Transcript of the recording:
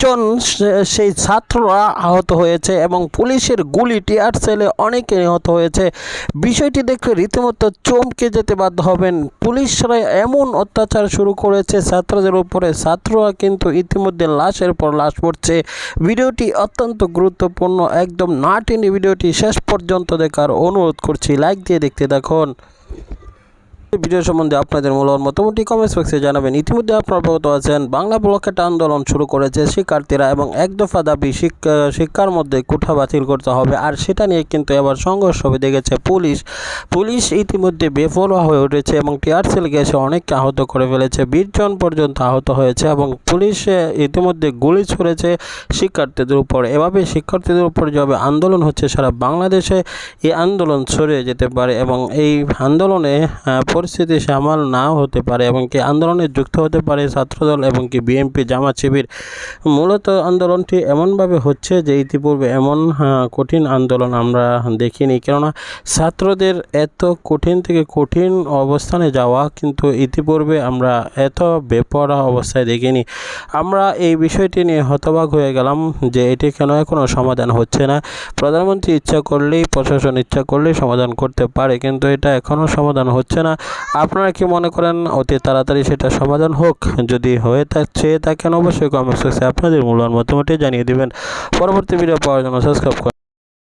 জন সেই ছাত্ররা আহত হয়েছে এবং পুলিশের গুলি, টিয়ার সেলে অনেকে নিহত হয়েছে। বিষয়টি দেখলে রীতিমতো চমকে যেতে বাধ্য হবেন। পুলিশরা এমন অত্যাচার শুরু করেছে, ছাত্রদের উপরে। ছাত্ররা কিন্তু ইতিমধ্যে লাশের পর লাশ পড়ছে। ভিডিওটি অত্যন্ত গুরুত্বপূর্ণ। একদম না টেনে ভিডিওটি শেষ পর্যন্ত দেখার অনুরোধ করছি। লাইক দিয়ে দেখতে দেখুন ভিডিও সম্বন্ধে আপনাদের মূল্যবান মতামতটি কমেন্টস বক্সে জানাবেন। ইতিমধ্যে আপনারা অবগত আছেন, বাংলা ব্লকেট আন্দোলন শুরু করেছে শিক্ষার্থীরা এবং এক দফা দাবি শিক্ষা, শিক্ষার মধ্যে কোঠা বাতিল করতে হবে আর সেটা নিয়ে কিন্তু এবার সংঘর্ষ বেঁধে গেছে পুলিশ। পুলিশ ইতিমধ্যে বেপরোয়া হয়ে উঠেছে এবং টিয়ার সেল গ্যাসে অনেককে আহত করে ফেলেছে। বিশ জন পর্যন্ত আহত হয়েছে এবং পুলিশ ইতিমধ্যে গুলি ছুড়েছে শিক্ষার্থীদের উপর। এভাবে শিক্ষার্থীদের উপর যেভাবে আন্দোলন হচ্ছে, সারা বাংলাদেশে এই আন্দোলন ছড়িয়ে যেতে পারে এবং এই আন্দোলনে পরিস্থিতি সামাল নাও হতে পারে এবং কি আন্দোলনে যুক্ত হতে পারে ছাত্রদল এবং কি বিএনপি জামাত শিবির। মূলত আন্দোলনটি এমনভাবে হচ্ছে যে ইতিপূর্বে এমন কঠিন আন্দোলন আমরা দেখিনি। কেননা ছাত্রদের এত কঠিন থেকে কঠিন অবস্থানে যাওয়া কিন্তু ইতিপূর্বে আমরা এত বেপরা অবস্থায় দেখিনি। আমরা এই বিষয়টি নিয়ে হতবাক হয়ে গেলাম যে এটি কেন এখনও সমাধান হচ্ছে না। প্রধানমন্ত্রী ইচ্ছা করলেই, প্রশাসন ইচ্ছা করলেই সমাধান করতে পারে, কিন্তু এটা এখনও সমাধান হচ্ছে না। আপনারা কি মনে করেন অতি তাড়াতাড়ি সেটা সমাধান হোক? যদি হয়ে থাকছে, তা কেন অবশ্যই কমেন্ট সেকশনে আপনাদের মূল্যবান মতামতটি জানিয়ে দেবেন। পরবর্তী ভিডিও পাওয়ার জন্য সাবস্ক্রাইব